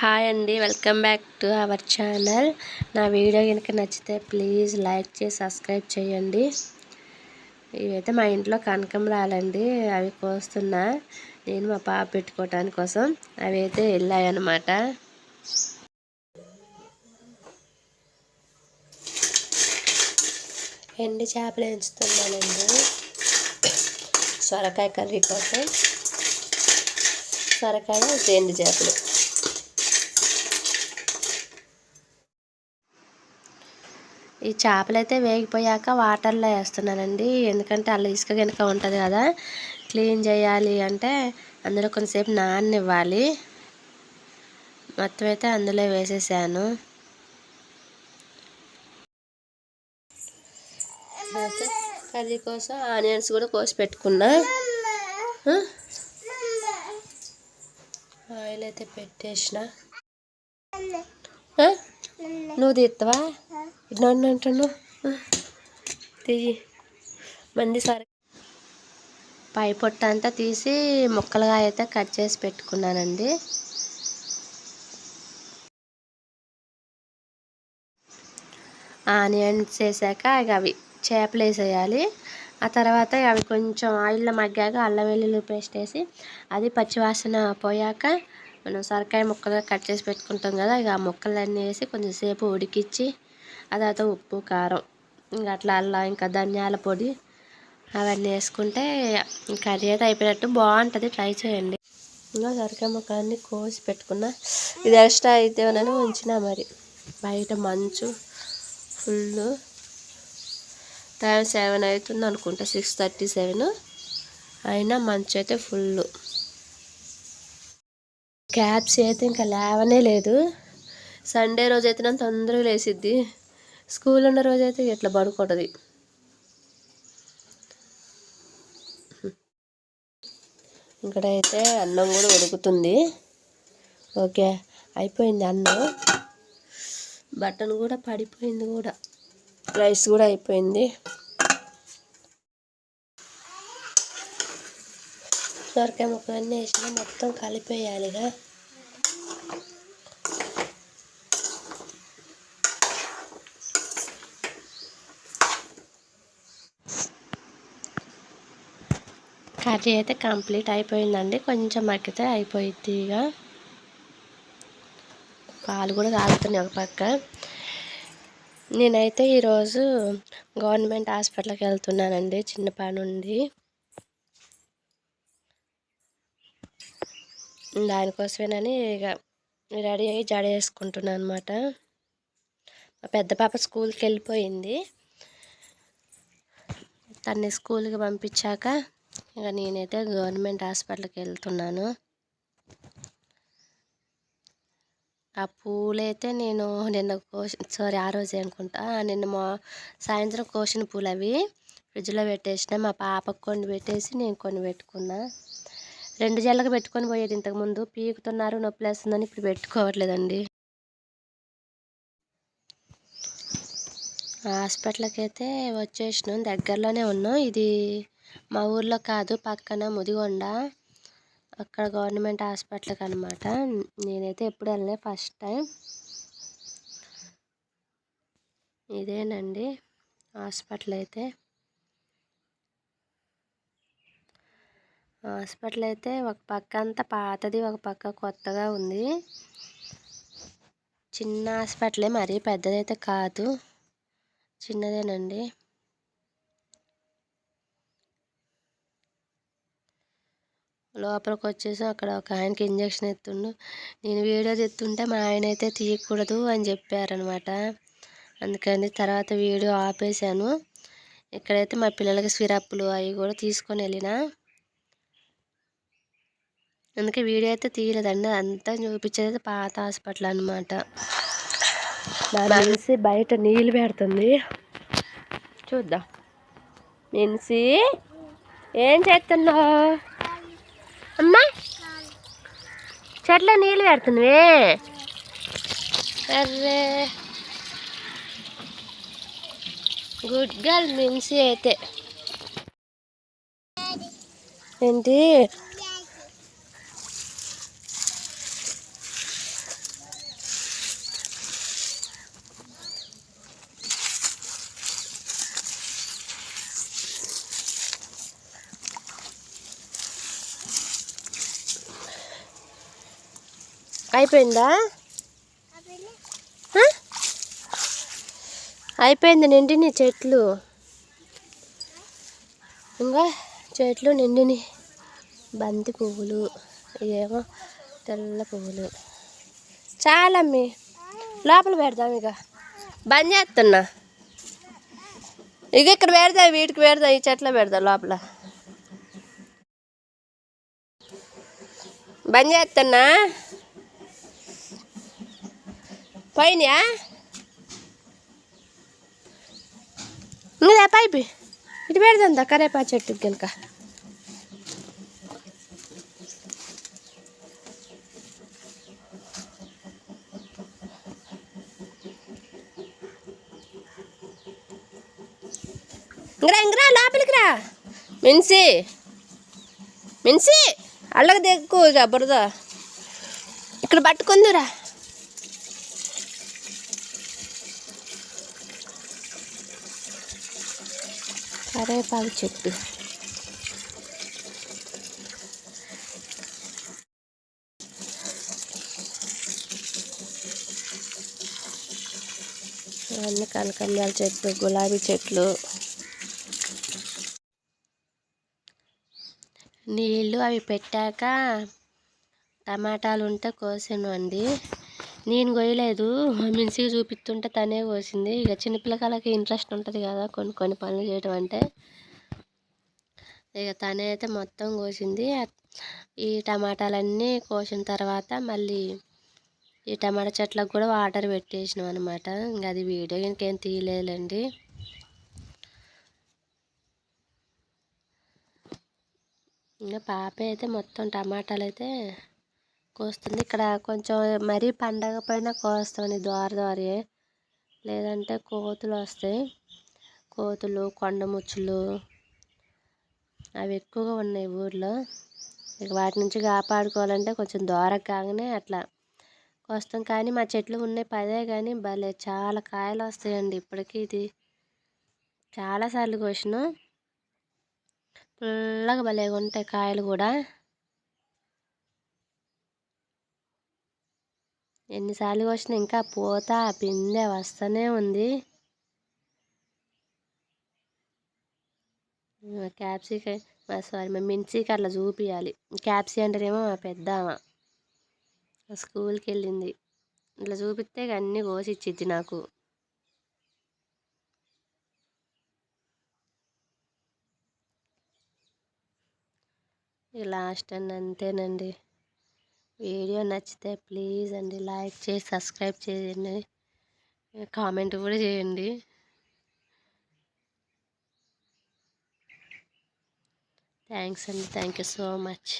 Hi అండి welcome back to our channel. నా video కనుక నచ్చితే ప్లీజ్ లైక్ చేసి సబ్స్క్రైబ్ చేయండి. ఇవైతే మా ఇంట్లో కనకంబరాలండి అవి కోస్తున్నా. నేను మా పాప పెట్టుకోవటాని కోసం అవి అయితే వెళ్ళాయన్నమాట. ఎండి చేపలు ఎంచుతున్నానండి. సొరకాయ కర్రీ కోసం. సొరకాయ ఎండి చేపలు. ఈ చేపలు అయితే వేగిపోయాక వాటర్లో వేస్తున్నానండి. ఎందుకంటే అలా ఇసుక కనుక ఉంటుంది కదా క్లీన్ చేయాలి అంటే అందులో కొంతసేపు నాననివ్వాలి. మొత్తం అయితే అందులో వేసేసాను. కర్రీ కోసం ఆనియన్స్ కూడా కోసి పెట్టుకున్నా. ఆయిల్ అయితే పెట్టేసిన. నువ్వు తీస్తావా ఇట్లా అంటున్నావు? తీయి. మంది సరే. పై పొట్ట అంతా తీసి ముక్కలుగా అయితే కట్ చేసి పెట్టుకున్నానండి. ఆనియన్స్ వేసాక అవి చేపలు వేసేయాలి. ఆ తర్వాత అవి కొంచెం ఆయిల్లో మగ్గాక అల్లం వెల్లుల్లి పేస్ట్ వేసి అది పచ్చివాసన పోయాక మనం సొరకాయ ముక్కలుగా కట్ చేసి పెట్టుకుంటాం కదా ఇక ఆ ముక్కలన్నీ వేసి కొంచెంసేపు ఉడికిచ్చి తర్వాత ఉప్పు కారం ఇంకా అట్లా అల్లం ఇంకా ధనియాల పొడి అవన్నీ వేసుకుంటే కర్రీ అయితే అయిపోయినట్టు బాగుంటుంది. ట్రై చేయండి. ఇంకా సొరకాయ ముక్కలన్నీ కోసి పెట్టుకున్నా. ఇది ఎక్స్ట్రా అయితే ఉంచిన మరి. బయట మంచు ఫుల్ టైం సెవెన్ అవుతుంది అనుకుంటా సిక్స్ థర్టీ సెవెన్. అయినా మంచు అయితే ఫుల్ క్యాబ్స్ అయితే ఇంకా లేవనే లేదు. సండే రోజు అయితే నన్ను తొందరగా లేసిద్ది. స్కూల్ ఉన్న రోజైతే ఎట్లా పడుకుంటుంది? ఇక్కడైతే అన్నం కూడా ఉడుకుతుంది. ఓకే అయిపోయింది అన్నం. బటన్ కూడా పడిపోయింది కూడా. రైస్ కూడా అయిపోయింది. సొరకాయ ముక్కలన్నీ వేసిన మొత్తం కలిపేయాలిగా. కర్రీ అయితే కంప్లీట్ అయిపోయిందండి. కొంచెం మగ్గితే అయిపోయింది ఇక. పాలు కూడా తాగుతున్నాయి ఒక పక్క. నేనైతే ఈరోజు గవర్నమెంట్ హాస్పిటల్కి వెళ్తున్నానండి చిన్న పని ఉంది. దానికోసమేనని ఇక రెడీ అయ్యి జడ వేసుకుంటున్నాను అనమాట మా పెద్ద పాప స్కూల్కి వెళ్ళిపోయింది. తన్ని స్కూల్కి పంపించాక ఇక నేనైతే గవర్నమెంట్ హాస్పిటల్కి వెళ్తున్నాను. ఆ పూలైతే నేను నిన్న కోసి సారీ ఆ రోజే అనుకుంటా. నిన్న మా సాయంత్రం కోసిన పూలు అవి ఫ్రిడ్జ్లో పెట్టేసిన మా పాపకు కొన్ని పెట్టేసి నేను కొన్ని పెట్టుకున్నా. రెండు జల్లగా పెట్టుకొని పోయేది ఇంతకుముందు. పీకుతున్నారు నొప్పి లేస్తుందని ఇప్పుడు పెట్టుకోవట్లేదండి. హాస్పిటల్కి అయితే వచ్చేసినాం దగ్గరలోనే ఉన్నాం. ఇది మా ఊర్లో కాదు పక్కన ముదిగొండ. అక్కడ గవర్నమెంట్ హాస్పిటల్కి అనమాట నేనైతే ఎప్పుడు వెళ్ళలే ఫస్ట్ టైం. ఇదేనండి హాస్పిటల్ అయితే హాస్పిటల్ అయితే ఒక పక్క అంతా పాతది ఒక పక్క కొత్తగా ఉంది. చిన్న హాస్పిటలే మరీ పెద్దదైతే కాదు. చిన్నదేనండి. లోపలికి వచ్చేసి అక్కడ ఒక ఆయనకి ఇంజక్షన్ ఎత్తుండు. నేను వీడియో తెత్తుంటే మా ఆయన అయితే తీయకూడదు అని చెప్పారనమాట. అందుకని తర్వాత వీడియో ఆపేశాను. ఇక్కడైతే మా పిల్లలకి సిరప్లు అవి కూడా తీసుకొని వెళ్ళిన. అందుకే వీడియో అయితే తీయలేదండి. అంతా చూపించేది పాత హాస్పిటల్ అనమాట మనిషి బయట నీళ్ళు పెడుతుంది. చూద్దాం. మెన్సి ఏం చేస్తున్నావు? అమ్మా. చెట్ల నీళ్ళు పెడుతున్నావే. అర్రే. గుడ్ గర్ల్ మిన్సీ అయితే. ఏంటి? అయిపోయిందా? అయిపోయింది నిండిని చెట్లు. ఇంకా చెట్లు నిండిని బంతి పువ్వులు ఏమో తెల్ల పువ్వులు. చాలమ్మి లోపల పెడదాం ఇక బంద్ చేస్తున్నా ఇక ఇక్కడ పెడదా వీటికి పెడదా ఈ చెట్లు పెడదా లోపల. బంద్ చేస్తున్నా పోయినా ఇంకా పైపు? ఇటు పెడదా కరేపా చెట్టు కనుక ఇంకరా ఇంకరా లోపలికి రా. మిన్సి మిన్సి అల్లకి దిక్కు ఇక బురద. ఇక్కడ పట్టుకుందిరా. కరేపాకు చెట్టు. అన్ని కనకంబరాల చెట్లు గులాబీ చెట్లు. నీళ్ళు అవి పెట్టాక టమాటాలు ఉంటే కోసాను అండి. నేను కొయ్యలేదు. మిన్సికి చూపిస్తుంటే తనే కోసింది. ఇక చిన్నపిల్లకాయలకి ఇంట్రెస్ట్ ఉంటుంది కదా కొన్ని కొన్ని పనులు చేయడం అంటే. ఇక తనే అయితే మొత్తం కోసింది. ఈ టమాటాలన్నీ కోసిన తర్వాత మళ్ళీ ఈ టమాటా చెట్లకు కూడా వాటర్ పెట్టేసినాం అనమాట ఇంకా అది వీడియో ఇంకేం తీయలేదండి ఇంకా పాప అయితే మొత్తం టమాటాలు అయితే కోస్తుంది. ఇక్కడ కొంచెం మరీ పండగ పైన కోస్తామని ద్వార ద్వారే. లేదంటే కోతులు వస్తాయి. కోతులు కొండముచ్చులు అవి ఎక్కువగా ఉన్నాయి ఊర్లో. ఇక వాటి నుంచి కాపాడుకోవాలంటే కొంచెం దూరం కాగానే అట్లా కోస్తాం. కానీ మా చెట్లు ఉన్నాయి పదే కానీ భలే చాలా కాయలు వస్తాయండి. ఇప్పటికీ ఇది చాలాసార్లు కోసినాం. పుల్లగా భలేగా ఉంటాయి కాయలు కూడా. ఎన్నిసార్లు కోసిన ఇంకా పూత పిందె వస్తూనే ఉంది. క్యాప్సిక సారీ మా మిన్సీకి అట్లా చూపించాలి క్యాప్సీ అంటేనేమో మా పెద్దామ స్కూల్కి వెళ్ళింది. ఇట్లా చూపిస్తే అన్నీ కోసి ఇచ్చిద్ది నాకు. లాస్ట్ అండి అంతేనండి. వీడియో నచ్చితే ప్లీజ్ అండి లైక్ చేసి సబ్స్క్రైబ్ చేయండి. కామెంట్ కూడా చేయండి. థ్యాంక్స్ అండి. Thank you so much.